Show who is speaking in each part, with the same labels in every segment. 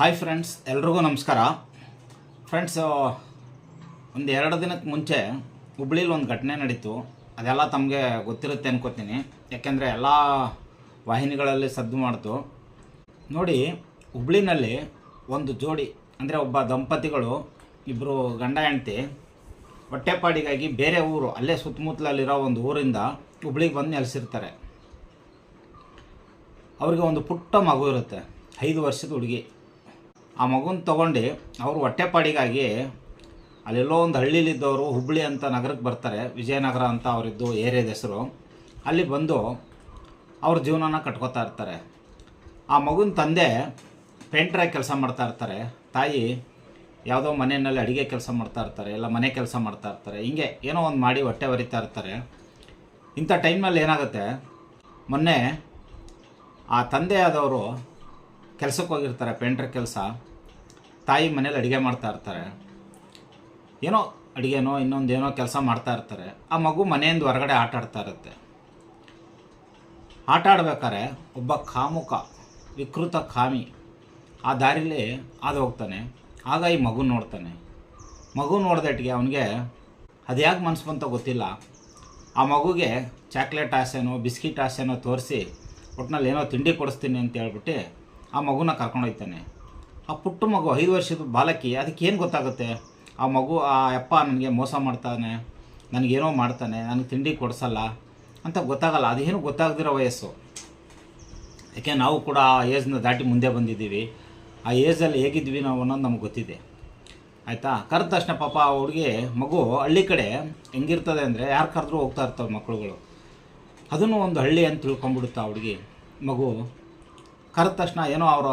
Speaker 1: Hi friends ಎಲ್ರಿಗೂ ನಮಸ್ಕಾರ. Friends ಒಂದು ಎರಡು ದಿನಕ್ಕೆ ಮುಂಚೆ ಹುಬ್ಳೀಲಿ ಒಂದು ಘಟನೆ ನಡೀತು. ಅದೆಲ್ಲ ತಮಗೆ ಗೊತ್ತಿರುತ್ತೆ ಅನ್ಕೋತೀನಿ. ಯಾಕೆಂದರೆ ಎಲ್ಲ ವಾಹಿನಿಗಳಲ್ಲಿ ಸದ್ದು ಮಾಡ್ತು. ನೋಡಿ, ಹುಬ್ಳಿನಲ್ಲಿ ಒಂದು ಜೋಡಿ, ಅಂದರೆ ಒಬ್ಬ ದಂಪತಿಗಳು ಇಬ್ಬರು ಗಂಡ ಹೆಂಡತಿ, ಹೊಟ್ಟೆಪಾಡಿಗಾಗಿ ಬೇರೆ ಊರು, ಅಲ್ಲೇ ಸುತ್ತಮುತ್ತಲಲ್ಲಿರೋ ಒಂದು ಊರಿಂದ ಹುಬ್ಳಿಗೆ ಬಂದು ನೆಲೆಸಿರ್ತಾರೆ. ಅವರಿಗೆ ಒಂದು ಪುಟ್ಟ ಮಗು ಇರುತ್ತೆ, ಐದು ವರ್ಷದ ಹುಡುಗಿ. ಆ ಮಗುನ ತೊಗೊಂಡು ಅವರು ಹೊಟ್ಟೆಪಾಡಿಗಾಗಿ ಅಲ್ಲೆಲ್ಲೋ ಒಂದು ಹಳ್ಳಿಲಿದ್ದವರು ಹುಬ್ಬಳ್ಳಿ ಅಂತ ನಗರಕ್ಕೆ ಬರ್ತಾರೆ, ವಿಜಯನಗರ ಅಂತ ಅವರಿದ್ದು ಏರಿಯಾದ ಹೆಸರು. ಅಲ್ಲಿ ಬಂದು ಅವ್ರ ಜೀವನನ ಕಟ್ಕೋತಾ ಇರ್ತಾರೆ. ಆ ಮಗುನ ತಂದೆ ಪೇಂಟ್ರಾಗಿ ಕೆಲಸ ಮಾಡ್ತಾ ಇರ್ತಾರೆ. ತಾಯಿ ಯಾವುದೋ ಮನೆಯಲ್ಲಿ ಅಡುಗೆ ಕೆಲಸ ಮಾಡ್ತಾ ಇರ್ತಾರೆ, ಇಲ್ಲ ಮನೆ ಕೆಲಸ ಮಾಡ್ತಾ ಇರ್ತಾರೆ, ಹಿಂಗೆ ಏನೋ ಒಂದು ಮಾಡಿ ಹೊಟ್ಟೆ ಬರಿತಾ ಇರ್ತಾರೆ. ಇಂಥ ಟೈಮ್ನಲ್ಲಿ ಏನಾಗುತ್ತೆ? ಮೊನ್ನೆ ಆ ತಂದೆ ಆದವರು ಕೆಲಸಕ್ಕೆ ಹೋಗಿರ್ತಾರೆ ಪೇಂಟ್ರ ಕೆಲಸ. ತಾಯಿ ಮನೇಲಿ ಅಡುಗೆ ಮಾಡ್ತಾ ಇರ್ತಾರೆ. ಏನೋ ಅಡುಗೆನೋ ಇನ್ನೊಂದೇನೋ ಕೆಲಸ ಮಾಡ್ತಾ ಇರ್ತಾರೆ. ಆ ಮಗು ಮನೆಯಿಂದ ಹೊರಗಡೆ ಆಟ ಆಡ್ತಾ ಇರುತ್ತೆ. ಆಟ ಆಡ್ಬೇಕಾದ್ರೆ ಒಬ್ಬ ಕಾಮುಕ, ವಿಕೃತ ಕಾಮಿ ಆ ದಾರಿಲಿ ಹಾದು ಹೋಗ್ತಾನೆ. ಆಗ ಈ ಮಗು ನೋಡ್ತಾನೆ. ಮಗು ನೋಡ್ದಟ್ಟಿಗೆ ಅವನಿಗೆ ಅದ್ಯಾಕೆ ಮನಸ್ಸು ಬಂತ ಗೊತ್ತಿಲ್ಲ. ಆ ಮಗುಗೆ ಚಾಕ್ಲೇಟ್ ಆಸೆನೋ, ಬಿಸ್ಕಿಟ್ ಆಸೆನೋ ತೋರಿಸಿ ಒಟ್ಟಿನಲ್ಲಿ ಏನೋ ತಿಂಡಿ ಕೊಡಿಸ್ತೀನಿ ಅಂತ ಹೇಳ್ಬಿಟ್ಟು ಆ ಮಗುನ ಕರ್ಕೊಂಡೋಗ್ತಾನೆ ಆ ಪುಟ್ಟ ಮಗು ಐದು ವರ್ಷದ ಬಾಲಕಿ, ಅದಕ್ಕೆ ಏನು ಗೊತ್ತಾಗುತ್ತೆ? ಆ ಮಗು, ಆ ಅಪ್ಪ ನನಗೆ ಮೋಸ ಮಾಡ್ತಾನೆ, ನನಗೇನೋ ಮಾಡ್ತಾನೆ, ನನಗೆ ತಿಂಡಿ ಕೊಡಿಸಲ್ಲ ಅಂತ ಗೊತ್ತಾಗಲ್ಲ. ಅದೇನು ಗೊತ್ತಾಗದಿರೋ ವಯಸ್ಸು. ಯಾಕೆ, ನಾವು ಕೂಡ ಆ ಏಜ್ನ ದಾಟಿ ಮುಂದೆ ಬಂದಿದ್ದೀವಿ. ಆ ಏಜಲ್ಲಿ ಹೇಗಿದ್ವಿ ನಾವು ಅನ್ನೋದು ನಮ್ಗೆ ಗೊತ್ತಿದೆ. ಆಯಿತಾ? ಕರೆದ ತಕ್ಷಣ ಪಾಪ ಆ ಹುಡುಗಿ, ಮಗು ಹಳ್ಳಿ ಕಡೆ ಹೆಂಗಿರ್ತದೆ ಅಂದರೆ ಯಾರು ಕರೆದ್ರೂ ಹೋಗ್ತಾ ಇರ್ತವೆ ಮಕ್ಕಳುಗಳು ಅದನ್ನು ಒಂದು ಹಳ್ಳಿ ಅಂತ ತಿಳ್ಕೊಂಬಿಡುತ್ತೆ ಆ ಹುಡುಗಿ. ಮಗು ಕರೆದ ತಕ್ಷಣ ಏನೋ ಅವರ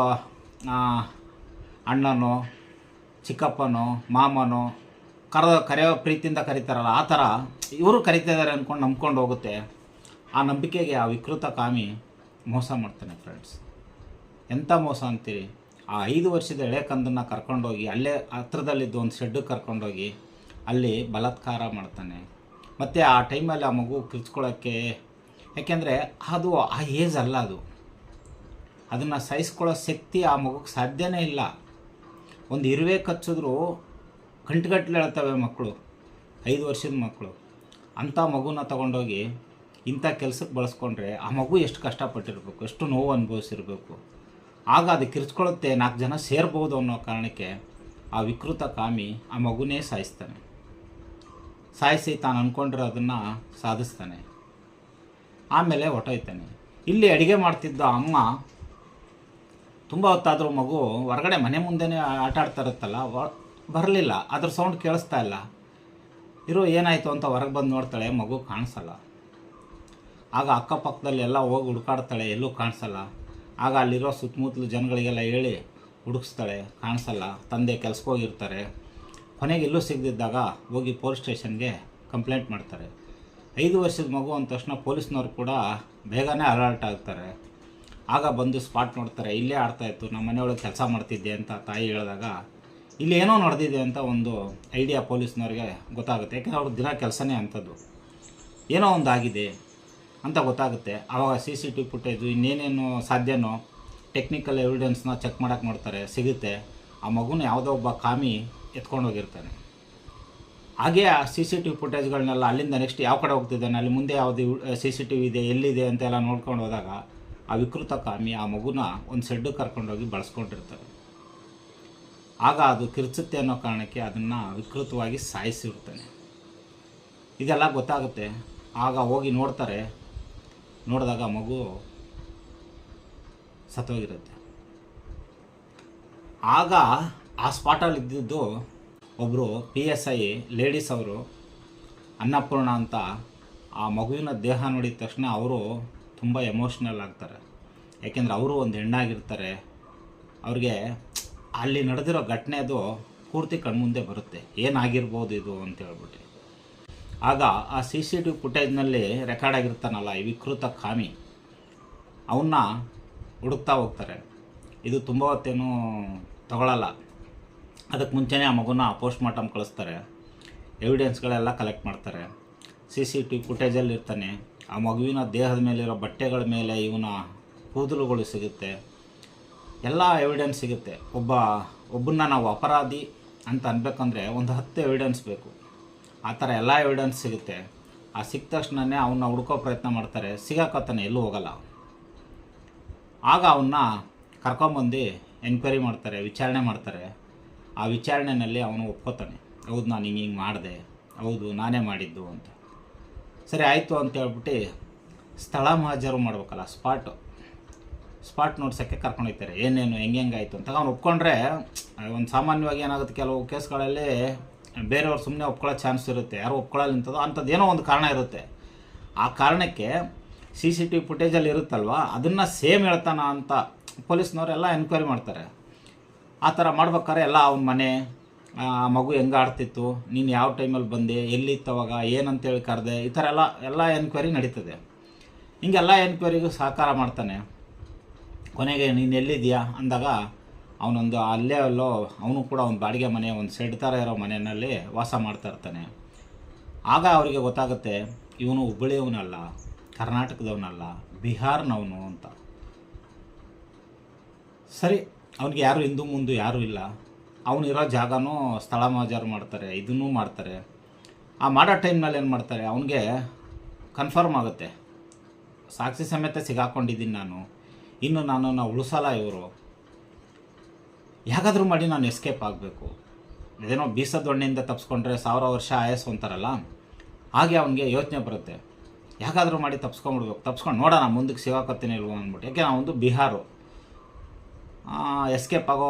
Speaker 1: ಅಣ್ಣನೋ, ಚಿಕ್ಕಪ್ಪನೋ, ಮಾಮನೋ ಕರೆದ ಕರೆಯೋ ಪ್ರೀತಿಯಿಂದ ಕರೀತಾರಲ್ಲ, ಆ ಥರ ಇವರು ಕರಿತಾ ಇದ್ದಾರೆ ಅಂದ್ಕೊಂಡು ನಂಬ್ಕೊಂಡು ಹೋಗುತ್ತೆ. ಆ ನಂಬಿಕೆಗೆ ಆ ವಿಕೃತ ಕಾಮಿ ಮೋಸ ಮಾಡ್ತಾನೆ ಫ್ರೆಂಡ್ಸ್ ಎಂಥ ಮೋಸ ಅಂತೀರಿ? ಆ ಐದು ವರ್ಷದ ಎಳೆ ಕಂದನ್ನು ಕರ್ಕೊಂಡೋಗಿ, ಅಲ್ಲೇ ಹತ್ರದಲ್ಲಿದ್ದು ಒಂದು ಶೆಡ್ಡು ಕರ್ಕೊಂಡೋಗಿ, ಅಲ್ಲಿ ಬಲಾತ್ಕಾರ ಮಾಡ್ತಾನೆ. ಮತ್ತು ಆ ಟೈಮಲ್ಲಿ ಆ ಮಗು ಕಿರ್ಚ್ಕೊಳ್ಳೋಕ್ಕೆ ಯಾಕೆಂದರೆ ಅದು ಆ ಏಜ್ ಅಲ್ಲ ಅದು. ಅದನ್ನು ಸಹಿಸ್ಕೊಳ್ಳೋ ಶಕ್ತಿ ಆ ಮಗುಗೆ ಸಾಧ್ಯವೇ ಇಲ್ಲ. ಒಂದು ಇರುವೆ ಕಚ್ಚಿದ್ರು ಗಂಟುಗಟ್ಟಲೆ ಹೇಳ್ತವೆ ಮಕ್ಕಳು, ಐದು ವರ್ಷದ ಮಕ್ಕಳು. ಅಂಥ ಮಗುನ ತಗೊಂಡೋಗಿ ಇಂಥ ಕೆಲಸಕ್ಕೆ ಬಳಸ್ಕೊಂಡ್ರೆ ಆ ಮಗು ಎಷ್ಟು ಕಷ್ಟಪಟ್ಟಿರಬೇಕು, ಎಷ್ಟು ನೋವು ಅನುಭವಿಸಿರಬೇಕು. ಆಗ ಅದು ಕಿರ್ಚ್ಕೊಳ್ಳುತ್ತೆ, ನಾಲ್ಕು ಜನ ಸೇರ್ಬೋದು ಅನ್ನೋ ಕಾರಣಕ್ಕೆ ಆ ವಿಕೃತ ಕಾಮಿ ಆ ಮಗುನೇ ಸಾಯಿಸ್ತಾನೆ. ಸಾಯಿಸಿ ತಾನು ಅಂದ್ಕೊಂಡಿರೋದನ್ನು ಸಾಧಿಸ್ತಾನೆ. ಆಮೇಲೆ ಹೊಟ್ಟೋಯ್ತಾನೆ ಇಲ್ಲಿ ಅಡುಗೆ ಮಾಡ್ತಿದ್ದ ಅಮ್ಮ ತುಂಬ ಹೊತ್ತಾದರೂ ಮಗು ಹೊರಗಡೆ ಮನೆ ಮುಂದೆನೇ ಆಟ ಆಡ್ತಾ ಇರುತ್ತಲ್ಲ ಬರಲಿಲ್ಲ. ಅದ್ರ ಸೌಂಡ್ ಕೇಳಿಸ್ತಾ ಇಲ್ಲ. ಇರೋ, ಏನಾಯಿತು ಅಂತ ಹೊರಗೆ ಬಂದು ನೋಡ್ತಾಳೆ, ಮಗು ಕಾಣಿಸಲ್ಲ. ಆಗ ಅಕ್ಕಪಕ್ಕದಲ್ಲಿ ಎಲ್ಲ ಹೋಗಿ ಹುಡುಕಾಡ್ತಾಳೆ, ಎಲ್ಲೂ ಕಾಣಿಸಲ್ಲ. ಆಗ ಅಲ್ಲಿರೋ ಸುತ್ತಮುತ್ತಲು ಜನಗಳಿಗೆಲ್ಲ ಹೇಳಿ ಹುಡುಕಿಸ್ತಾಳೆ, ಕಾಣಿಸಲ್ಲ. ತಂದೆ ಕೆಲ್ಸಕ್ಕೆ ಹೋಗಿರ್ತಾರೆ. ಕೊನೆಗೆ ಎಲ್ಲೂ ಸಿಗದಿದ್ದಾಗ ಹೋಗಿ ಪೊಲೀಸ್ ಸ್ಟೇಷನ್ಗೆ ಕಂಪ್ಲೇಂಟ್ ಮಾಡ್ತಾರೆ. ಐದು ವರ್ಷದ ಮಗು ಅಂದ ತಕ್ಷಣ ಪೊಲೀಸ್ನವ್ರು ಕೂಡ ಬೇಗನೆ ಅಲರ್ಟ್ ಆಗ್ತಾರೆ. ಆಗ ಬಂದು ಸ್ಪಾಟ್ ನೋಡ್ತಾರೆ, ಇಲ್ಲೇ ಆಡ್ತಾಯಿತ್ತು ನಮ್ಮ ಮನೆಯೊಳಗೆ ಕೆಲಸ ಮಾಡ್ತಿದ್ದೆ ಅಂತ ತಾಯಿ ಹೇಳಿದಾಗ, ಇಲ್ಲಿ ಏನೋ ನಡೆದಿದೆ ಅಂತ ಒಂದು ಐಡಿಯಾ ಪೊಲೀಸ್ನವ್ರಿಗೆ ಗೊತ್ತಾಗುತ್ತೆ, ಯಾಕೆಂದರೆ ಅವ್ರ ದಿನ ಕೆಲಸನೇ ಅಂಥದ್ದು. ಏನೋ ಒಂದು ಆಗಿದೆ ಅಂತ ಗೊತ್ತಾಗುತ್ತೆ. ಆವಾಗ ಸಿ ಸಿ ಟಿ ಫುಟೇಜು ಇನ್ನೇನೇನು ಸಾಧ್ಯನೋ ಟೆಕ್ನಿಕಲ್ ಎವಿಡೆನ್ಸ್ನ ಚೆಕ್ ಮಾಡೋಕ್ಕೆ ನೋಡ್ತಾರೆ, ಸಿಗುತ್ತೆ. ಆ ಮಗುನ ಯಾವುದೋ ಒಬ್ಬ ಕಾಮಿ ಎತ್ಕೊಂಡು ಹೋಗಿರ್ತಾನೆ ಹಾಗೆ ಆ ಸಿ ಸಿ ಟಿ ವಿ ಫುಟೇಜ್ಗಳನ್ನೆಲ್ಲ ಅಲ್ಲಿಂದ ನೆಕ್ಸ್ಟ್ ಯಾವ ಕಡೆ ಹೋಗ್ತಿದ್ದಾನೆ, ಅಲ್ಲಿ ಮುಂದೆ ಯಾವುದು ಸಿ ಸಿ ಟಿ ವಿ ಇದೆ, ಎಲ್ಲಿದೆ ಅಂತೆಲ್ಲ ನೋಡ್ಕೊಂಡು ಹೋದಾಗ ಆ ವಿಕೃತ ಕಾಮಿ ಆ ಮಗುನ ಒಂದು ಸೆಡ್ಡು ಕರ್ಕೊಂಡೋಗಿ ಬಳಸ್ಕೊಂಡಿರ್ತಾರೆ. ಆಗ ಅದು ಕಿರ್ಚುತ್ತೆ ಅನ್ನೋ ಕಾರಣಕ್ಕೆ ಅದನ್ನು ವಿಕೃತವಾಗಿ ಸಾಯಿಸಿರ್ತಾನೆ ಇದೆಲ್ಲ ಗೊತ್ತಾಗುತ್ತೆ. ಆಗ ಹೋಗಿ ನೋಡ್ತಾರೆ. ನೋಡಿದಾಗ ಮಗು ಸತ್ತೋಗಿರುತ್ತೆ. ಆಗ ಆ ಸ್ಪಾಟಲ್ಲಿ ಇದ್ದಿದ್ದು ಒಬ್ಬರು ಪಿ ಎಸ್ ಐ ಲೇಡೀಸ್ ಅವರು, ಅನ್ನಪೂರ್ಣ ಅಂತ ಆ ಮಗುವಿನ ದೇಹ ನೋಡಿದ ತಕ್ಷಣ ಅವರು ತುಂಬ ಎಮೋಷ್ನಲ್ ಆಗ್ತಾರೆ. ಯಾಕೆಂದರೆ ಅವರು ಒಂದು ಹೆಣ್ಣಾಗಿರ್ತಾರೆ, ಅವ್ರಿಗೆ ಅಲ್ಲಿ ನಡೆದಿರೋ ಘಟನೆ ಅದು ಪೂರ್ತಿ ಕಣ್ಮುಂದೆ ಬರುತ್ತೆ. ಏನಾಗಿರ್ಬೋದು ಇದು ಅಂತ ಹೇಳ್ಬಿಟ್ಟು. ಆಗ ಆ ಸಿ ಸಿ ಟಿ ವಿ ಫುಟೇಜ್ನಲ್ಲಿ ರೆಕಾರ್ಡ್ ಆಗಿರ್ತಾನಲ್ಲ ಈ ವಿಕೃತ ಖಾಮಿ ಅವನ್ನ ಹುಡುಕ್ತಾ ಹೋಗ್ತಾರೆ. ಇದು ತುಂಬ ಹೊತ್ತೇನು ತಗೊಳ್ಳಲ್ಲ ಅದಕ್ಕೆ ಮುಂಚೆನೇ ಆ ಮಗುನ ಪೋಸ್ಟ್ ಮಾರ್ಟಮ್ ಕಳಿಸ್ತಾರೆ. ಎವಿಡೆನ್ಸ್ಗಳೆಲ್ಲ ಕಲೆಕ್ಟ್ ಮಾಡ್ತಾರೆ. ಸಿ ಸಿ ಟಿ ವಿ ಫುಟೇಜಲ್ಲಿ ಇರ್ತಾನೆ. ಆ ಮಗುವಿನ ದೇಹದ ಮೇಲಿರೋ ಬಟ್ಟೆಗಳ ಮೇಲೆ ಇವನ ಕೂದಲುಗಳು ಸಿಗುತ್ತೆ, ಎಲ್ಲ ಎವಿಡೆನ್ಸ್ ಸಿಗುತ್ತೆ. ಒಬ್ಬ, ಒಬ್ಬನ್ನ ನಾವು ಅಪರಾಧಿ ಅಂತ ಅನ್ಬೇಕಂದ್ರೆ ಒಂದು ಹತ್ತು ಎವಿಡೆನ್ಸ್ ಬೇಕು. ಆ ಥರ ಎಲ್ಲ ಎವಿಡೆನ್ಸ್ ಸಿಗುತ್ತೆ. ಆ ಸಿಕ್ಕ ತಕ್ಷಣನೇ ಅವನ್ನ ಹುಡ್ಕೋ ಪ್ರಯತ್ನ ಮಾಡ್ತಾರೆ, ಸಿಗಾಕತ್ತಾನೆ, ಎಲ್ಲೂ ಹೋಗಲ್ಲ. ಆಗ ಅವನ್ನ ಕರ್ಕೊಂಬಂದು ಎನ್ಕ್ವೈರಿ ಮಾಡ್ತಾರೆ, ವಿಚಾರಣೆ ಮಾಡ್ತಾರೆ. ಆ ವಿಚಾರಣೆಯಲ್ಲಿ ಅವನು ಒಪ್ಕೋತಾನೆ, ಹೌದು ನಾನು ಹಿಂಗೆ ಹಿಂಗೆ ಮಾಡಿದೆ, ಹೌದು ನಾನೇ ಮಾಡಿದ್ದು ಅಂತ. ಸರಿ, ಆಯಿತು ಅಂತ ಹೇಳ್ಬಿಟ್ಟು ಸ್ಥಳ ಮಹಾಜರು ಮಾಡ್ಬೇಕಲ್ಲ ಸ್ಪಾಟು ಸ್ಪಾಟ್ ನೋಡ್ಸೋಕ್ಕೆ ಕರ್ಕೊಂಡು ಹೋಗ್ತಾರೆ. ಏನೇನು, ಹೆಂಗೆ ಹೆಂಗಾಯಿತು ಅಂತ. ಅವ್ನು ಒಪ್ಕೊಂಡ್ರೆ ಒಂದು ಸಾಮಾನ್ಯವಾಗಿ ಏನಾಗುತ್ತೆ, ಕೆಲವು ಕೇಸ್ಗಳಲ್ಲಿ ಬೇರೆಯವ್ರು ಸುಮ್ಮನೆ ಒಪ್ಕೊಳ್ಳೋ ಚಾನ್ಸ್ ಇರುತ್ತೆ. ಯಾರು ಒಪ್ಕೊಳ್ಳಲ್ಲ ಅಂತದೋ ಅಂಥದ್ದು ಏನೋ ಒಂದು ಕಾರಣ ಇರುತ್ತೆ. ಆ ಕಾರಣಕ್ಕೆ ಸಿ ಸಿ ಟಿ ವಿ ಫುಟೇಜಲ್ಲಿ ಇರುತ್ತಲ್ವ? ಅದನ್ನು ಸೇಮ್ ಹೇಳ್ತಾನ ಅಂತ ಪೊಲೀಸ್ನವರೆಲ್ಲ ಎನ್ಕ್ವೈರಿ ಮಾಡ್ತಾರೆ. ಆ ಥರ ಮಾಡ್ಬೇಕಾದ್ರೆ ಎಲ್ಲ ಅವನ ಮನೆ, ಆ, ಮಗು ಹೆಂಗೆ ಆಡ್ತಿತ್ತು, ನೀನು ಯಾವ ಟೈಮಲ್ಲಿ ಬಂದೆ, ಎಲ್ಲಿತ್ತು ಅವಾಗ, ಏನಂತೇಳಿ ಕರೆದೆ, ಈ ಥರ ಎಲ್ಲ ಎಲ್ಲ ಎನ್ಕ್ವೈರಿ ನಡೀತದೆ. ಹಿಂಗೆಲ್ಲ ಎನ್ಕ್ವೈರಿಗೂ ಸಹಕಾರ ಮಾಡ್ತಾನೆ. ಕೊನೆಗೆ ನೀನು ಎಲ್ಲಿದೆಯಾ ಅಂದಾಗ ಅವನೊಂದು ಅಲ್ಲೇ ಅಲ್ಲೋ, ಅವನು ಕೂಡ ಒಂದು ಬಾಡಿಗೆ ಮನೆ, ಒಂದು ಸೆಡ್ ಥರ ಇರೋ ಮನೆಯಲ್ಲಿ ವಾಸ ಮಾಡ್ತಾ ಇರ್ತಾನೆ. ಆಗ ಅವರಿಗೆ ಗೊತ್ತಾಗುತ್ತೆ, ಇವನು ಹುಬ್ಬಳ್ಳಿಯವನಲ್ಲ, ಕರ್ನಾಟಕದವನಲ್ಲ, ಬಿಹಾರ್ನವನು ಅಂತ. ಸರಿ, ಅವನಿಗೆ ಯಾರು ಹಿಂದೂ ಮುಂದೆ ಯಾರೂ ಇಲ್ಲ. ಅವನಿರೋ ಜಾಗನೂ ಸ್ಥಳ ಮಾಜಾರು ಮಾಡ್ತಾರೆ, ಇದನ್ನೂ ಮಾಡ್ತಾರೆ. ಆ ಮಾಡೋ ಟೈಮ್ನಲ್ಲಿ ಏನು ಮಾಡ್ತಾರೆ, ಅವನಿಗೆ ಕನ್ಫರ್ಮ್ ಆಗುತ್ತೆ. ಸಾಕ್ಷಿ ಸಮೇತ ಸಿಗಾಕೊಂಡಿದ್ದೀನಿ ನಾನು. ಇನ್ನು ನನ್ನನ್ನು ಉಳಿಸಲ್ಲ ಇವರು. ಹೇಗಾದರೂ ಮಾಡಿ ನಾನು ಎಸ್ಕೇಪ್ ಆಗಬೇಕು. ಇದೇನೋ ಬೀಸ ದೊಣ್ಣೆಯಿಂದ ತಪ್ಪಿಸ್ಕೊಂಡ್ರೆ ಸಾವಿರ ವರ್ಷ ಆಯಸ್ಸು ಅಂತಾರಲ್ಲ? ಹಾಗೆ ಅವನಿಗೆ ಯೋಚನೆ ಬರುತ್ತೆ. ಯಾಕಾದರೂ ಮಾಡಿ ತಪ್ಸ್ಕೊಂಡ್ಬಿಡ್ಬೇಕು. ತಪ್ಸ್ಕೊಂಡು ನೋಡೋಣ, ಮುಂದಕ್ಕೆ ಸಿಗಾಕತ್ತೀನಿ ಇಲ್ವೋ ಅಂದ್ಬಿಟ್ಟು. ಯಾಕೆ ನಾವೊಂದು ಬಿಹಾರು. ಎಸ್ಕೇಪ್ ಆಗೋ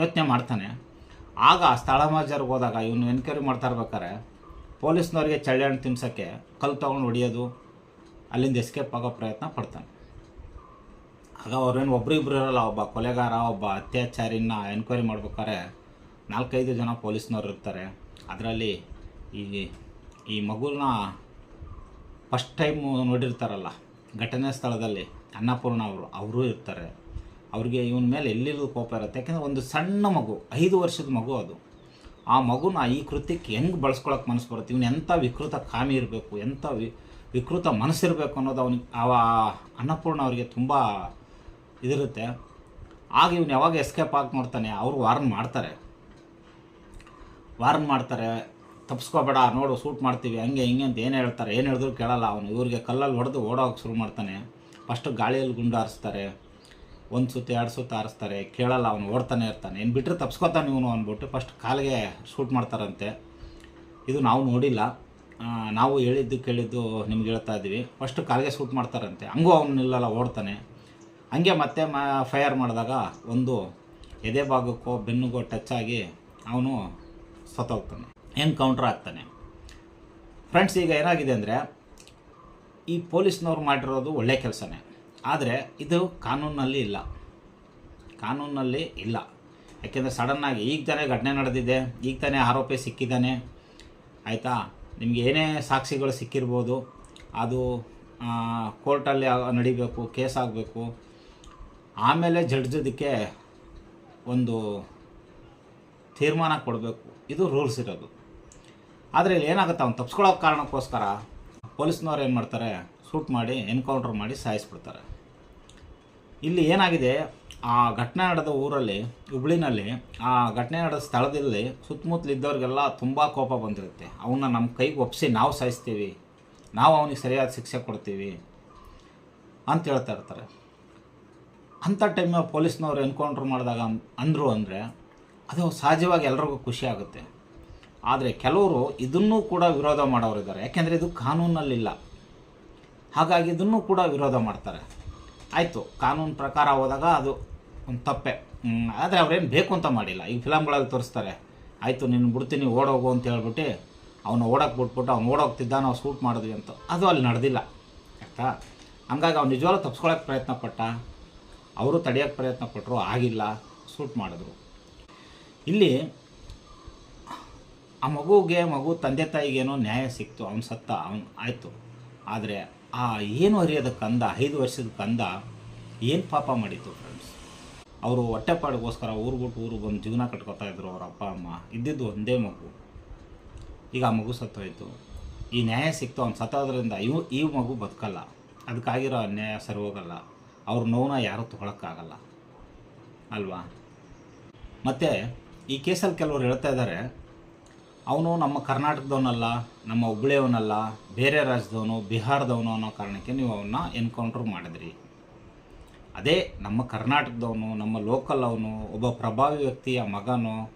Speaker 1: ಯೋಚನೆ ಮಾಡ್ತಾನೆ. ಆಗ ಸ್ಥಳ ಮಾಜರ್ಗೆ ಹೋದಾಗ ಇವನು ಎನ್ಕ್ವೈರಿ ಮಾಡ್ತಾ ಇರ್ಬೇಕಾರೆ ಪೊಲೀಸ್ನವ್ರಿಗೆ ಚಳ್ಳೆ ಹಣ್ಣು ತಿನ್ಸೋಕ್ಕೆ ಕಲ್ಲು ತೊಗೊಂಡು ಹೊಡಿಯೋದು, ಅಲ್ಲಿಂದ ಎಸ್ಕೇಪ್ ಆಗೋ ಪ್ರಯತ್ನ ಪಡ್ತಾನೆ. ಆಗ ಅವ್ರೇನು ಒಬ್ರಿಬ್ರು ಇರಲ್ಲ, ಒಬ್ಬ ಕೊಲೆಗಾರ, ಒಬ್ಬ ಅತ್ಯಾಚಾರಿನ ಎನ್ಕ್ವೈರಿ ಮಾಡ್ಬೇಕಾದ್ರೆ ನಾಲ್ಕೈದು ಜನ ಪೊಲೀಸ್ನವ್ರು ಇರ್ತಾರೆ. ಅದರಲ್ಲಿ ಈ ಈ ಮಗುನ ಫಸ್ಟ್ ಟೈಮು ನೋಡಿರ್ತಾರಲ್ಲ, ಘಟನೆ ಸ್ಥಳದಲ್ಲಿ ಅನ್ನಪೂರ್ಣ ಅವರು, ಅವರೂ ಇರ್ತಾರೆ. ಅವ್ರಿಗೆ ಇವನ ಮೇಲೆ ಎಲ್ಲಿಲ್ಲೂ ಕೋಪ ಇರುತ್ತೆ. ಯಾಕೆಂದರೆ ಒಂದು ಸಣ್ಣ ಮಗು, ಐದು ವರ್ಷದ ಮಗು ಅದು. ಆ ಮಗುನ ಈ ಕೃತ್ಯಕ್ಕೆ ಹೆಂಗೆ ಬಳಸ್ಕೊಳಕ್ಕೆ ಮನಸ್ಸು ಬರುತ್ತೆ? ಇವನು ಎಂಥ ವಿಕೃತ ಕಾಮಿ ಇರಬೇಕು ಎಂಥ ವಿ, ವಿಕೃತ ಮನಸ್ಸಿರಬೇಕು ಅನ್ನೋದು ಅವನಿಗೆ ಅವ ಅನ್ನಪೂರ್ಣ ಅವರಿಗೆ ತುಂಬ ಇದಿರುತ್ತೆ. ಆಗ ಇವನು ಯಾವಾಗ ಎಸ್ಕೇಪ್ ಆಗಿ ಮಾಡ್ತಾನೆ, ಅವರು ವಾರ್ನ್ ಮಾಡ್ತಾರೆ. ವಾರ್ನ್ ಮಾಡ್ತಾರೆ ತಪ್ಪಿಸ್ಕೋಬೇಡ ನೋಡು ಸೂಟ್ ಮಾಡ್ತೀವಿ, ಹಂಗೆ, ಹಿಂಗೆ ಅಂತ ಏನು ಹೇಳ್ತಾರೆ, ಏನು ಹೇಳಿದ್ರು ಕೇಳಲ್ಲ ಅವನು. ಇವ್ರಿಗೆ ಕಲ್ಲಲ್ಲಿ ಹೊಡೆದು ಓಡೋಕೆ ಶುರು ಮಾಡ್ತಾನೆ. ಫಸ್ಟು ಗಾಳಿಯಲ್ಲಿ ಗುಂಡು ಹಾರಿಸ್ತಾರೆ, ಒಂದು ಸುತ್ತು, ಎರಡು ಸುತ್ತ ಹಾರಿಸ್ತಾರೆ, ಕೇಳಲ್ಲ ಅವನು, ಓಡ್ತಾನೆ ಇರ್ತಾನೆ. ಏನು ಬಿಟ್ಟರೆ ತಪ್ಸ್ಕೊತಾನೆ ಇವನು ಅಂದ್ಬಿಟ್ಟು ಫಸ್ಟ್ ಕಾಲಿಗೆ ಶೂಟ್ ಮಾಡ್ತಾರಂತೆ. ಇದು ನಾವು ನೋಡಿಲ್ಲ. ನಾವು ಹೇಳಿದ್ದು ಕೇಳಿದ್ದು ನಿಮ್ಗೆ ಹೇಳ್ತಾ ಇದ್ದೀವಿ ಫಸ್ಟ್ ಕಾಲಿಗೆ ಶೂಟ್ ಮಾಡ್ತಾರಂತೆ. ಹಂಗೂ ಅವನು ನಿಲ್ಲಲ್ಲ ಓಡ್ತಾನೆ. ಹಂಗೆ ಮತ್ತೆ ಮ ಫೈರ್ ಮಾಡಿದಾಗ ಒಂದು ಎದೆ ಭಾಗಕ್ಕೋ ಬೆನ್ನುಗೋ ಟಚ್ ಆಗಿ ಅವನು ಸತ್ತೋಗ್ತಾನೆ ಎನ್ಕೌಂಟ್ರ್ ಆಗ್ತಾನೆ. ಫ್ರೆಂಡ್ಸ್ ಈಗ ಏನಾಗಿದೆ ಅಂದರೆ ಈ ಪೊಲೀಸ್ನವ್ರು ಮಾಡಿರೋದು ಒಳ್ಳೆ ಕೆಲಸನೇ. ಆದರೆ ಇದು ಕಾನೂನಲ್ಲಿ ಇಲ್ಲ. ಕಾನೂನಲ್ಲಿ ಇಲ್ಲ. ಯಾಕೆಂದರೆ ಸಡನ್ನಾಗಿ ಈಗ ತಾನೇ ಘಟನೆ ನಡೆದಿದೆ, ಈಗ ತಾನೇ ಆರೋಪಿ ಸಿಕ್ಕಿದ್ದಾನೆ. ಆಯಿತಾ? ನಿಮಗೆ ಏನೇ ಸಾಕ್ಷಿಗಳು ಸಿಕ್ಕಿರ್ಬೋದು, ಅದು ಕೋರ್ಟಲ್ಲಿ ನಡಿಬೇಕು ಕೇಸ್ ಆಗಬೇಕು. ಆಮೇಲೆ ಜಡ್ಜದಕ್ಕೆ ಒಂದು ತೀರ್ಮಾನ ಕೊಡಬೇಕು. ಇದು ರೂಲ್ಸ್ ಇರೋದು. ಆದರೆ ಇಲ್ಲಿ ಏನಾಗುತ್ತೆ? ಅವ್ನು ತಪ್ಸ್ಕೊಳ್ಳೋ ಕಾರಣಕ್ಕೋಸ್ಕರ ಪೊಲೀಸ್ನವ್ರು ಏನು ಮಾಡ್ತಾರೆ? ಶೂಟ್ ಮಾಡಿ, ಎನ್ಕೌಂಟ್ರ್ ಮಾಡಿ ಸಾಯಿಸ್ಬಿಡ್ತಾರೆ. ಇಲ್ಲಿ ಏನಾಗಿದೆ? ಆ ಘಟನೆ ನಡೆದ ಊರಲ್ಲಿ, ಹುಬ್ಳಿನಲ್ಲಿ, ಆ ಘಟನೆ ನಡೆದ ಸ್ಥಳದಲ್ಲಿ ಸುತ್ತಮುತ್ತಲಿದ್ದವ್ರಿಗೆಲ್ಲ ತುಂಬ ಕೋಪ ಬಂದಿರುತ್ತೆ. ಅವನ್ನ ನಮ್ಮ ಕೈಗೆ ಒಪ್ಪಿಸಿ ನಾವು ಸಾಯಿಸ್ತೀವಿ. ನಾವು ಅವನಿಗೆ ಸರಿಯಾದ ಶಿಕ್ಷೆ ಕೊಡ್ತೀವಿ ಅಂತ ಹೇಳ್ತಾ ಇರ್ತಾರೆ. ಅಂಥ ಟೈಮಲ್ಲಿ ಪೊಲೀಸ್ನವ್ರು ಎನ್ಕೌಂಟ್ರ್ ಮಾಡಿದಾಗ ಅಂದರು ಅಂದರೆ ಅದು ಸಹಜವಾಗಿ ಎಲ್ರಿಗೂ ಖುಷಿ ಆಗುತ್ತೆ. ಆದರೆ ಕೆಲವರು ಇದನ್ನೂ ಕೂಡ ವಿರೋಧ ಮಾಡೋರಿದ್ದಾರೆ ಯಾಕೆಂದರೆ ಇದು ಕಾನೂನಲ್ಲಿಲ್ಲ. ಹಾಗಾಗಿ ಇದನ್ನು ಕೂಡ ವಿರೋಧ ಮಾಡ್ತಾರೆ. ಆಯಿತು, ಕಾನೂನು ಪ್ರಕಾರ ಹೋದಾಗ ಅದು ಒಂದು ತಪ್ಪೆ. ಆದರೆ ಅವ್ರೇನು ಬೇಕು ಅಂತ ಮಾಡಿಲ್ಲ. ಈಗ ಫಿಲಮ್ಗಳಲ್ಲಿ ತೋರಿಸ್ತಾರೆ, ಆಯಿತು, ನೀನು ಬಿಡ್ತೀನಿ ಓಡೋಗು ಅಂತ ಹೇಳ್ಬಿಟ್ಟು ಅವನು ಓಡೋಕೆ ಬಿಟ್ಬಿಟ್ಟು ಅವ್ನು ಓಡೋಗ್ತಿದ್ದ ನಾವು ಸೂಟ್ ಮಾಡಿದ್ವಿ ಅಂತ. ಅದು ಅಲ್ಲಿ ನಡೆದಿಲ್ಲ. ಆಯಿತಾ? ಹಂಗಾಗಿ ಅವ್ನು ನಿಜವಾಗ್ಲೂ ತಪ್ಸ್ಕೊಳಕ್ಕೆ ಪ್ರಯತ್ನ ಪಟ್ಟ ಅವರು ತಡೆಯೋಕ್ಕೆ ಪ್ರಯತ್ನ ಕೊಟ್ಟರು ಆಗಿಲ್ಲ, ಸೂಟ್ ಮಾಡಿದ್ರು. ಇಲ್ಲಿ ಆ ಮಗುಗೆ, ಮಗು ತಂದೆ ತಾಯಿಗೇನೋ ನ್ಯಾಯ ಸಿಕ್ತು, ಅವ್ನು ಸತ್ತ, ಅವ್ನು ಆಯಿತು. ಆದರೆ ಆ ಏನು ಅರಿಯದ ಕಂದ, ಐದು ವರ್ಷದ ಕಂದ ಏನು ಪಾಪ ಮಾಡಿತ್ತು ಫ್ರೆಂಡ್ಸ್ ಅವರು ಹೊಟ್ಟೆಪಾಡಿಗೋಸ್ಕರ ಊರು ಬಿಟ್ಟು ಊರು ಬಂದು ಜೀವನ ಕಟ್ಕೊತಾ ಇದ್ರು ಅವ್ರ ಅಪ್ಪ, ಅಮ್ಮ. ಇದ್ದಿದ್ದು ಒಂದೇ ಮಗು. ಈಗ ಆ ಮಗು ಸತ್ತೋಯ್ತು. ಈ ನ್ಯಾಯ ಸಿಕ್ತು, ಅವ್ನು ಸತ್ತೋದ್ರಿಂದ ಇವು, ಈ ಮಗು ಬದುಕಲ್ಲ. ಅದಕ್ಕಾಗಿರೋ ಅನ್ಯಾಯ ಸರಿ ಹೋಗಲ್ಲ. ಅವ್ರ ನೋವನ್ನ ಯಾರೂ ತೊಗೊಳಕ್ಕಾಗಲ್ಲ. ಅಲ್ವಾ? ಮತ್ತು ಈ ಕೇಸಲ್ಲಿ ಕೆಲವರು ಹೇಳ್ತಾ ಇದ್ದಾರೆ, ಅವನು ನಮ್ಮ ಕರ್ನಾಟಕದವನಲ್ಲ, ನಮ್ಮ ಹುಬ್ಳಿಯವನಲ್ಲ, ಬೇರೆ ರಾಜ್ಯದವನು, ಬಿಹಾರದವನು ಅನ್ನೋ ಕಾರಣಕ್ಕೆ ನೀವು ಅವನ್ನ ಎನ್ಕೌಂಟ್ರ್ ಮಾಡಿದ್ರಿ. ಅದೇ ನಮ್ಮ ಕರ್ನಾಟಕದವನು, ನಮ್ಮ ಲೋಕಲ್ ಅವನು, ಒಬ್ಬ ಪ್ರಭಾವಿ ವ್ಯಕ್ತಿಯ ಮಗನೋ,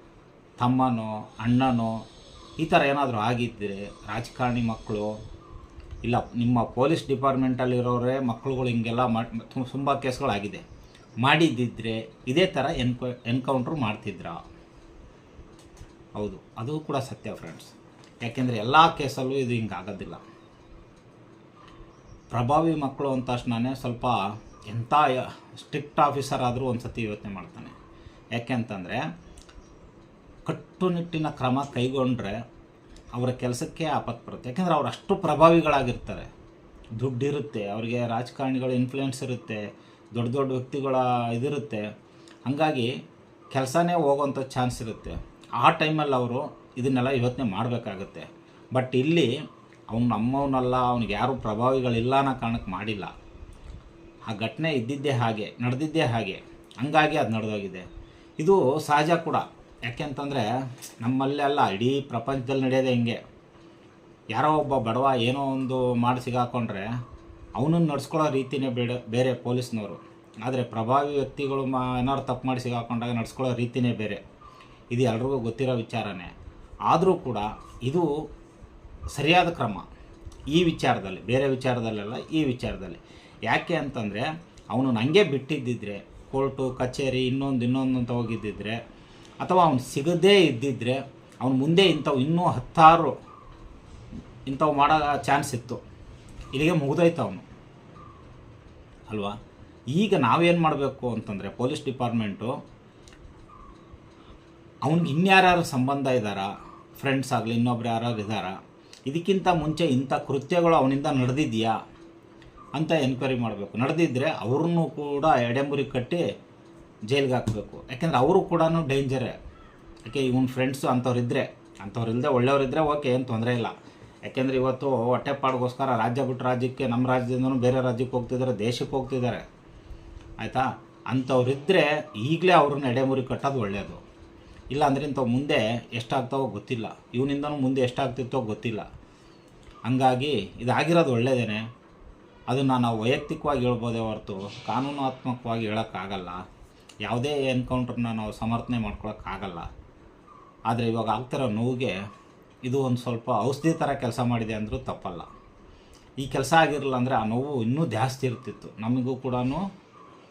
Speaker 1: ತಮ್ಮನೋ, ಅಣ್ಣನೋ, ಈ ಥರ ಏನಾದರೂ ಆಗಿದ್ದರೆ ರಾಜಕಾರಣಿ ಮಕ್ಕಳು ಇಲ್ಲ, ನಿಮ್ಮ ಪೊಲೀಸ್ ಡಿಪಾರ್ಟ್ಮೆಂಟಲ್ಲಿರೋರೇ ಮಕ್ಕಳುಗಳು ಹಿಂಗೆಲ್ಲ ಮಾಡಿ ತುಂಬ ಕೇಸ್ಗಳಾಗಿದೆ. ಮಾಡಿದ್ದಿದ್ರೆ ಇದೇ ಥರ ಎನ್ಕೌ, ಎನ್ಕೌಂಟ್ರು ಮಾಡ್ತಿದ್ರಾ? ಹೌದು, ಅದು ಕೂಡ ಸತ್ಯ ಫ್ರೆಂಡ್ಸ್. ಯಾಕೆಂದರೆ ಎಲ್ಲ ಕೇಸಲ್ಲೂ ಇದು ಹಿಂಗೆ ಆಗೋದಿಲ್ಲ. ಪ್ರಭಾವಿ ಮಕ್ಕಳು ಅಂತ ತಕ್ಷಣವೇ ಸ್ವಲ್ಪ ಎಂಥ ಸ್ಟ್ರಿಕ್ಟ್ ಆಫೀಸರ್ ಆದರೂ ಒಂದು ಸತಿ ಯೋಚನೆ ಮಾಡ್ತಾನೆ. ಯಾಕೆ ಅಂತಂದರೆ ಕಟ್ಟುನಿಟ್ಟಿನ ಕ್ರಮ ಕೈಗೊಂಡ್ರೆ ಅವರ ಕೆಲಸಕ್ಕೆ ಆಪತ್ತು ಬರುತ್ತೆ. ಯಾಕೆಂದರೆ ಅವ್ರು ಅಷ್ಟು ಪ್ರಭಾವಿಗಳಾಗಿರ್ತಾರೆ. ದುಡ್ಡಿರುತ್ತೆ, ಅವರಿಗೆ ರಾಜಕಾರಣಿಗಳು ಇನ್ಫ್ಲುಯೆನ್ಸ್ ಇರುತ್ತೆ, ದೊಡ್ಡ ದೊಡ್ಡ ವ್ಯಕ್ತಿಗಳ ಇದಿರುತ್ತೆ. ಹಾಗಾಗಿ ಕೆಲಸನೇ ಹೋಗೋಂಥ ಚಾನ್ಸ್ ಇರುತ್ತೆ. ಆ ಟೈಮಲ್ಲಿ ಅವರು ಇದನ್ನೆಲ್ಲ ಯೋಚನೆ ಮಾಡಬೇಕಾಗುತ್ತೆ. ಬಟ್ ಇಲ್ಲಿ ಅವನು ನಮ್ಮವನಲ್ಲ, ಅವ್ನಿಗೆ ಯಾರೂ ಪ್ರಭಾವಿಗಳಿಲ್ಲ ಅನ್ನೋ ಕಾರಣಕ್ಕೆ ಮಾಡಿಲ್ಲ. ಆ ಘಟನೆ ಇದ್ದಿದ್ದೇ ಹಾಗೆ, ನಡೆದಿದ್ದೇ ಹಾಗೆ. ಹಂಗಾಗಿ ಅದು ನಡೆದೋಗಿದೆ. ಇದು ಸಹಜ ಕೂಡ. ಯಾಕೆಂತಂದರೆ ನಮ್ಮಲ್ಲಿ ಅಲ್ಲ, ಇಡೀ ಪ್ರಪಂಚದಲ್ಲಿ ನಡೆಯೋದೆ ಹಿಂಗೆ. ಯಾರೋ ಒಬ್ಬ ಬಡವ ಏನೋ ಒಂದು ಮಾಡಿ ಸಿಗಾಕೊಂಡ್ರೆ ಅವನನ್ನು ನಡ್ಸ್ಕೊಳ್ಳೋ ರೀತಿನೇ ಬೇಡ ಬೇರೆ ಪೊಲೀಸ್ನವರು. ಆದರೆ ಪ್ರಭಾವಿ ವ್ಯಕ್ತಿಗಳು ಮಾ ಏನಾದ್ರು ತಪ್ಪು ಮಾಡಿ ಸಿಗಾಕೊಂಡಾಗ ನಡ್ಸ್ಕೊಳ್ಳೋ ರೀತಿನೇ ಬೇರೆ. ಇದು ಎಲ್ರಿಗೂ ಗೊತ್ತಿರೋ ವಿಚಾರನೇ. ಆದರೂ ಕೂಡ ಇದು ಸರಿಯಾದ ಕ್ರಮ. ಈ ವಿಚಾರದಲ್ಲಿ, ಬೇರೆ ವಿಚಾರದಲ್ಲೆಲ್ಲ ಈ ವಿಚಾರದಲ್ಲಿ. ಯಾಕೆ ಅಂತಂದರೆ ಅವನು ನನಗೆ ಬಿಟ್ಟಿದ್ದಿದ್ರೆ, ಕೋರ್ಟು, ಕಚೇರಿ, ಇನ್ನೊಂದು ಇನ್ನೊಂದು ಅಂತ ಹೋಗಿದ್ದಿದ್ರೆ ಅಥವಾ ಅವ್ನು ಸಿಗದೇ ಇದ್ದಿದ್ದರೆ ಅವನು ಮುಂದೆ ಇಂಥವು ಇನ್ನೂ ಹತ್ತಾರು ಇಂಥವು ಮಾಡೋ ಚಾನ್ಸ್ ಇತ್ತು. ಇಲ್ಲಿಗೆ ಮುಗಿದೋಯ್ತು ಅವನು. ಅಲ್ವಾ? ಈಗ ನಾವೇನು ಮಾಡಬೇಕು ಅಂತಂದರೆ ಪೊಲೀಸ್ ಡಿಪಾರ್ಟ್ಮೆಂಟು, ಅವ್ನಿಗೆ ಇನ್ಯಾರ್ಯಾರು ಸಂಬಂಧ ಇದ್ದಾರಾ? ಫ್ರೆಂಡ್ಸ್ ಆಗಲಿ, ಇನ್ನೊಬ್ರು ಯಾರು ಇದ್ದಾರಾ? ಇದಕ್ಕಿಂತ ಮುಂಚೆ ಇಂಥ ಕೃತ್ಯಗಳು ಅವನಿಂದ ನಡೆದಿದೆಯಾ ಅಂತ ಎನ್ಕ್ವೈರಿ ಮಾಡಬೇಕು. ನಡೆದಿದ್ದರೆ ಅವ್ರನ್ನೂ ಕೂಡ ಎಡೆಂಬುರಿ ಕಟ್ಟಿ ಜೈಲಿಗೆ ಹಾಕಬೇಕು. ಯಾಕೆಂದ್ರೆ ಅವರು ಕೂಡ ಡೇಂಜರೇ ಯಾಕೆ ಇವನ್ ಫ್ರೆಂಡ್ಸು ಅಂಥವ್ರಿದ್ದರೆ ಅಂಥವ್ರಿಲ್ಲದೆ ಒಳ್ಳೆಯವರಿದ್ದರೆ ಓಕೆ ಏನು ತೊಂದರೆ ಇಲ್ಲ. ಯಾಕೆಂದರೆ ಇವತ್ತು ಹೊಟ್ಟೆಪಾಡಿಗೋಸ್ಕರ ರಾಜ್ಯ ಬಿಟ್ಟು ರಾಜ್ಯಕ್ಕೆ, ನಮ್ಮ ರಾಜ್ಯದಿಂದನೂ ಬೇರೆ ರಾಜ್ಯಕ್ಕೆ ಹೋಗ್ತಿದ್ದಾರೆ ದೇಶಕ್ಕೆ ಹೋಗ್ತಿದ್ದಾರೆ ಆಯಿತಾ? ಅಂಥವ್ರಿದ್ದರೆ ಈಗಲೇ ಅವ್ರನ್ನ ಎಡೆಮುರಿ ಕಟ್ಟೋದು ಒಳ್ಳೆಯದು ಇಲ್ಲ ಅಂದರೆ ಇಂಥವು ಮುಂದೆ ಎಷ್ಟಾಗ್ತಾವೋ ಗೊತ್ತಿಲ್ಲ. ಇವನಿಂದನೂ ಮುಂದೆ ಎಷ್ಟಾಗ್ತಿತ್ತೋ ಗೊತ್ತಿಲ್ಲ. ಹಂಗಾಗಿ ಇದಾಗಿರೋದು ಒಳ್ಳೆಯದೇನೆ ಅದನ್ನು ನಾವು ವೈಯಕ್ತಿಕವಾಗಿ ಹೇಳ್ಬೋದೇ ಹೊರತು, ಕಾನೂನಾತ್ಮಕವಾಗಿ ಹೇಳೋಕ್ಕಾಗಲ್ಲ. ಯಾವುದೇ ಎನ್ಕೌಂಟ್ರನ್ನ ನಾವು ಸಮರ್ಥನೆ ಮಾಡ್ಕೊಳಕ್ಕಾಗಲ್ಲ. ಆದರೆ ಇವಾಗ ಆಗ್ತಿರೋ ನೋವಿಗೆ ಇದು ಒಂದು ಸ್ವಲ್ಪ ಔಷಧಿ ಥರ ಕೆಲಸ ಮಾಡಿದೆ ಅಂದರೂ ತಪ್ಪಲ್ಲ. ಈ ಕೆಲಸ ಆಗಿರಲಿಲ್ಲ ಅಂದರೆ ಆ ನೋವು ಇನ್ನೂ ಜಾಸ್ತಿ ಇರ್ತಿತ್ತು. ನಮಗೂ ಕೂಡ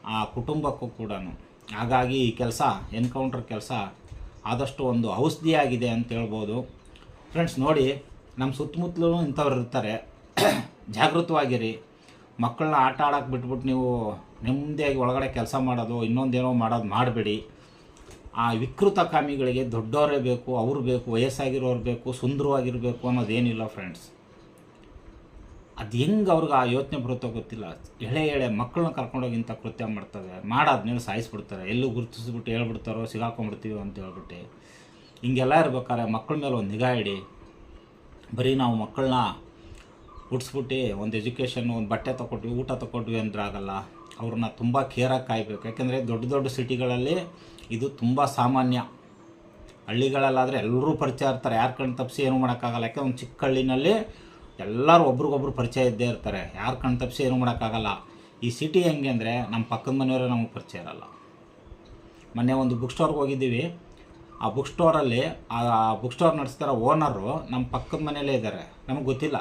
Speaker 1: ಆ ಕುಟುಂಬಕ್ಕೂ ಕೂಡ ಹಾಗಾಗಿ ಈ ಕೆಲಸ, ಎನ್ಕೌಂಟ್ರ್ ಕೆಲಸ ಆದಷ್ಟು ಒಂದು ಔಷಧಿಯಾಗಿದೆ ಅಂತ ಹೇಳ್ಬೋದು. ಫ್ರೆಂಡ್ಸ್ ನೋಡಿ ನಮ್ಮ ಸುತ್ತಮುತ್ತಲೂ ಇಂಥವ್ರು ಇರ್ತಾರೆ. ಜಾಗೃತವಾಗಿರಿ. ಮಕ್ಕಳನ್ನ ಆಟ ಆಡೋಕೆ ಬಿಟ್ಬಿಟ್ಟು ನೀವು ನೆಮ್ಮದಿಯಾಗಿ ಒಳಗಡೆ ಕೆಲಸ ಮಾಡೋದು, ಇನ್ನೊಂದೇನೋ ಮಾಡೋದು ಮಾಡಬೇಡಿ. ಆ ವಿಕೃತ ಕಾಮಿಗಳಿಗೆ ದೊಡ್ಡವರೇ ಬೇಕು, ಅವ್ರು ಬೇಕು, ವಯಸ್ಸಾಗಿರೋರು ಬೇಕು, ಸುಂದರವಾಗಿರಬೇಕು ಅನ್ನೋದೇನಿಲ್ಲ ಫ್ರೆಂಡ್ಸ್ ಅದು ಹೆಂಗೆ ಅವ್ರಿಗೆ ಆ ಯೋಚನೆ ಬರುತ್ತೋ ಗೊತ್ತಿಲ್ಲ. ಎಳೆ ಎಳೆ ಮಕ್ಕಳನ್ನ ಕರ್ಕೊಂಡೋಗಿ ಇಂಥ ಕೃತ್ಯ ಮಾಡ್ತಾರೆ. ಮಾಡಾದ್ಮೇಲೆ ಸಾಯಿಸ್ಬಿಡ್ತಾರೆ. ಎಲ್ಲೂ ಗುರುತಿಸ್ಬಿಟ್ಟು ಹೇಳ್ಬಿಡ್ತಾರೋ, ಸಿಗಾಕೊಂಡ್ಬಿಡ್ತೀವಿ ಅಂತ ಹೇಳ್ಬಿಟ್ಟು. ಹಿಂಗೆಲ್ಲ ಇರ್ಬೇಕಾದ್ರೆ ಮಕ್ಕಳ ಮೇಲೆ ಒಂದು ನಿಗಾ ಇಡಿ. ಬರೀ ನಾವು ಮಕ್ಕಳನ್ನ ಹುಡ್ಸ್ಬಿಟ್ಟು ಒಂದು ಎಜುಕೇಷನ್, ಒಂದು ಬಟ್ಟೆ ತೊಗೊಟ್ವಿ ಊಟ ತೊಗೊಟ್ವಿ ಅಂದ್ರೆ ಆಗಲ್ಲ ಅವ್ರನ್ನ ತುಂಬ ಕೇರಾಗಿ ಕಾಯ್ಬೇಕು. ಯಾಕೆಂದರೆ ದೊಡ್ಡ ದೊಡ್ಡ ಸಿಟಿಗಳಲ್ಲಿ ಇದು ತುಂಬ ಸಾಮಾನ್ಯ. ಹಳ್ಳಿಗಳಲ್ಲಾದರೆ ಎಲ್ಲರೂ ಪರಿಚಯ ಇರ್ತಾರೆ. ಯಾರ ಕಣ್ಣು ತಪ್ಪಿಸಿ ಏನೂ ಮಾಡೋಕ್ಕಾಗಲ್ಲ. ಯಾಕೆ ಒಂದು ಚಿಕ್ಕ ಹಳ್ಳಿನಲ್ಲಿ ಎಲ್ಲರೂ ಒಬ್ರಿಗೊಬ್ರು ಪರಿಚಯ ಇದ್ದೇ ಇರ್ತಾರೆ. ಯಾರು ಕಣ್ಣು ತಪ್ಪಿಸಿ ಏನೂ ಮಾಡೋಕ್ಕಾಗಲ್ಲ. ಈ ಸಿಟಿ ಹೆಂಗೆ ಅಂದರೆ ನಮ್ಮ ಪಕ್ಕದ ಮನೆಯವರೇ ನಮಗೆ ಪರಿಚಯ ಇರಲ್ಲ. ಮೊನ್ನೆ ಒಂದು ಬುಕ್ ಸ್ಟೋರ್ಗೆ ಹೋಗಿದ್ದೀವಿ. ಆ ಬುಕ್ ಸ್ಟೋರಲ್ಲಿ ಆ ಬುಕ್ ಸ್ಟೋರ್ ನಡೆಸ್ತಾರೋ ಓನರು ನಮ್ಮ ಪಕ್ಕದ ಮನೆಯಲ್ಲೇ ಇದ್ದಾರೆ ನಮಗೆ ಗೊತ್ತಿಲ್ಲ.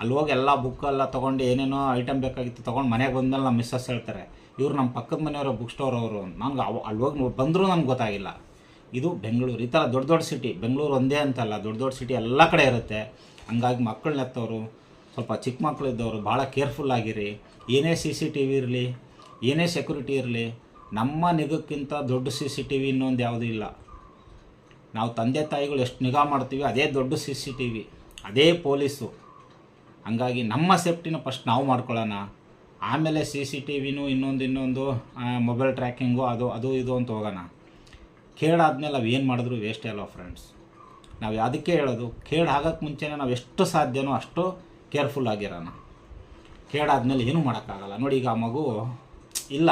Speaker 1: ಅಲ್ಲಿ ಹೋಗಿ ಎಲ್ಲ ಬುಕ್ ಎಲ್ಲ ತೊಗೊಂಡು ಏನೇನೋ ಐಟಮ್ ಬೇಕಾಗಿತ್ತು ತೊಗೊಂಡು ಮನೆಗೆ ಬಂದಮೇಲೆ ನಮ್ಮ ಮಿಸ್ಸಸ್ ಹೇಳ್ತಾರೆ, ಇವ್ರು ನಮ್ಮ ಪಕ್ಕದ ಮನೆಯವರು ಬುಕ್ ಸ್ಟೋರ್ ಅವರು. ನನಗೆ ಅವ ಅಲ್ಲಿ ಹೋಗಿ ಬಂದರೂ ನಮ್ಗೆ ಗೊತ್ತಾಗಿಲ್ಲ. ಇದು ಬೆಂಗಳೂರು, ಈ ಥರ ದೊಡ್ಡ ದೊಡ್ಡ ಸಿಟಿ ಬೆಂಗಳೂರು ಒಂದೇ ಅಂತಲ್ಲ, ದೊಡ್ಡ ದೊಡ್ಡ ಸಿಟಿ ಎಲ್ಲ ಕಡೆ ಇರುತ್ತೆ. ಹಂಗಾಗಿ ಮಕ್ಕಳನ್ನ ಎತ್ತವರು ಸ್ವಲ್ಪ ಚಿಕ್ಕ ಮಕ್ಕಳಿದ್ದವರು ಭಾಳ ಕೇರ್ಫುಲ್ ಆಗಿರಿ. ಏನೇ ಸಿ ಸಿ ಟಿ ವಿ ಇರಲಿ, ಏನೇ ಸೆಕ್ಯೂರಿಟಿ ಇರಲಿ, ನಮ್ಮ ನಿಗಕ್ಕಿಂತ ದೊಡ್ಡ ಸಿ ಸಿ ಟಿ ವಿ ಇನ್ನೊಂದು ಯಾವುದೂ ಇಲ್ಲ. ನಾವು ತಂದೆ ತಾಯಿಗಳು ಎಷ್ಟು ನಿಗಾ ಮಾಡ್ತೀವಿ, ಅದೇ ದೊಡ್ಡ ಸಿ ಸಿ ಟಿ ವಿ ಅದೇ ಪೊಲೀಸು. ಹಂಗಾಗಿ ನಮ್ಮ ಸೇಫ್ಟಿನ ಫಸ್ಟ್ ನಾವು ಮಾಡ್ಕೊಳ್ಳೋಣ. ಆಮೇಲೆ ಸಿ ಸಿ ಟಿ ವಿನೂ ಇನ್ನೊಂದು ಇನ್ನೊಂದು ಮೊಬೈಲ್ ಟ್ರ್ಯಾಕಿಂಗು ಅದು ಅದು ಇದು ಅಂತ ಹೋಗೋಣ. ಕೇಳಾದ್ಮೇಲೆ ನಾವು ಏನು ಮಾಡಿದ್ರು ವೇಸ್ಟೇ ಅಲ್ವಾ ಫ್ರೆಂಡ್ಸ್ ನಾವು ಅದಕ್ಕೆ ಹೇಳೋದು? ಕೇಡು ಆಗೋಕ್ಕೆ ಮುಂಚೆನೇ ನಾವು ಎಷ್ಟು ಸಾಧ್ಯನೋ ಅಷ್ಟು ಕೇರ್ಫುಲ್ ಆಗಿರೋಣ. ಕೇಳಾದ್ಮೇಲೆ ಏನೂ ಮಾಡೋಕ್ಕಾಗಲ್ಲ. ನೋಡಿ ಈಗ ಆ ಮಗು ಇಲ್ಲ.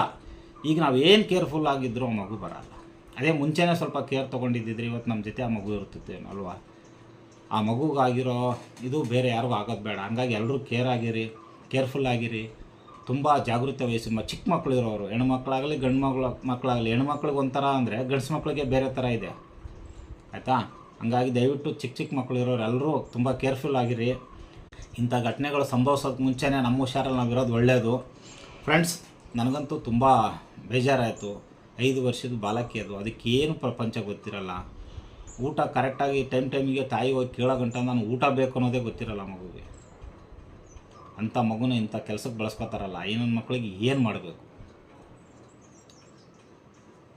Speaker 1: ಈಗ ನಾವು ಏನು ಕೇರ್ಫುಲ್ ಆಗಿದ್ದರೂ ಆ ಮಗು ಬರಲ್ಲ. ಅದೇ ಮುಂಚೆನೇ ಸ್ವಲ್ಪ ಕೇರ್ ತೊಗೊಂಡಿದ್ದಿದ್ರೆ ಇವತ್ತು ನಮ್ಮ ಜೊತೆ ಆ ಮಗು ಇರ್ತಿತ್ತೇನೋ ಅಲ್ವಾ? ಆ ಮಗುಗಾಗಿರೋ ಇದು ಬೇರೆ ಯಾರಿಗೂ ಆಗೋದು ಬೇಡ. ಹಂಗಾಗಿ ಎಲ್ಲರೂ ಕೇರ್ ಆಗಿರಿ ಕೇರ್ಫುಲ್ ಆಗಿರಿ. ತುಂಬ ಜಾಗೃತಿ ವಹಿಸಿ. ಮ, ಚಿಕ್ಕ ಮಕ್ಕಳು ಇರೋರು ಹೆಣ್ಮಕ್ಳಾಗಲಿ ಗಂಡು ಮಕ್ಳು ಮಕ್ಕಳಾಗಲಿ ಹೆಣ್ಮಕ್ಳಿಗೆ ಒಂಥರ ಅಂದರೆ ಗಂಡ್ಸು ಮಕ್ಕಳಿಗೆ ಬೇರೆ ಥರ ಇದೆ. ಆಯಿತಾ? ಹಂಗಾಗಿ ದಯವಿಟ್ಟು ಚಿಕ್ಕ ಚಿಕ್ಕ ಮಕ್ಕಳು ಇರೋರು ಎಲ್ಲರೂ ತುಂಬ ಕೇರ್ಫುಲ್ ಆಗಿರಿ. ಇಂಥ ಘಟನೆಗಳು ಸಂಭವಿಸೋದು ಮುಂಚೆನೇ ನಮ್ಮ ಹುಷಾರಲ್ಲಿ ನಾವು ಇರೋದು ಒಳ್ಳೆಯದು ಫ್ರೆಂಡ್ಸ್ ನನಗಂತೂ ತುಂಬ ಬೇಜಾರಾಯಿತು. ಐದು ವರ್ಷದ ಬಾಲಕಿ ಅದು. ಅದಕ್ಕೇನು ಪ್ರಪಂಚ ಗೊತ್ತಿರಲ್ಲ. ಊಟ ಕರೆಕ್ಟಾಗಿ ಟೈಮ್ ಟೈಮಿಗೆ ತಾಯಿ ಹೋಗಿ ಕೇಳೋ ನಾನು ಊಟ ಬೇಕು ಅನ್ನೋದೇ ಗೊತ್ತಿರಲ್ಲ ಮಗುಗೆ ಅಂಥ ಮಗುನ ಇಂಥ ಕೆಲಸಕ್ಕೆ ಬಳಸ್ಕೊತಾರಲ್ಲ ಏನೊಂದು ಮಕ್ಕಳಿಗೆ ಏನು ಮಾಡಬೇಕು?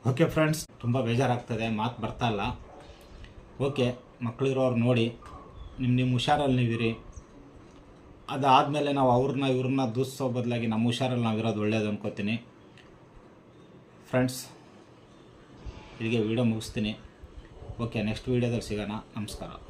Speaker 1: ಓಕೆ ಫ್ರೆಂಡ್ಸ್ ತುಂಬ ಬೇಜಾರಾಗ್ತದೆ, ಮಾತು ಬರ್ತಾ ಇಲ್ಲ. ಓಕೆ ಮಕ್ಕಳಿರೋರು ನೋಡಿ ನಿಮ್ಮ ನಿಮ್ಮ ಹುಷಾರಲ್ಲಿ ನೀವಿರಿ. ಅದಾದಮೇಲೆ ನಾವು ಅವ್ರನ್ನ ಇವ್ರನ್ನ ದೂಸೋ ಬದಲಾಗಿ ನಮ್ಮ ಹುಷಾರಲ್ಲಿ ನಾವಿರೋದು ಇರೋದು ಒಳ್ಳೇದು ಅನ್ಕೋತೀನಿ. ಫ್ರೆಂಡ್ಸ್ ಇಲ್ಲಿಗೆ ವೀಡಿಯೋ ಮುಗಿಸ್ತೀನಿ. ಓಕೆ ನೆಕ್ಸ್ಟ್ ವೀಡಿಯೋದಲ್ಲಿ ಸಿಗೋಣ. ನಮಸ್ಕಾರ.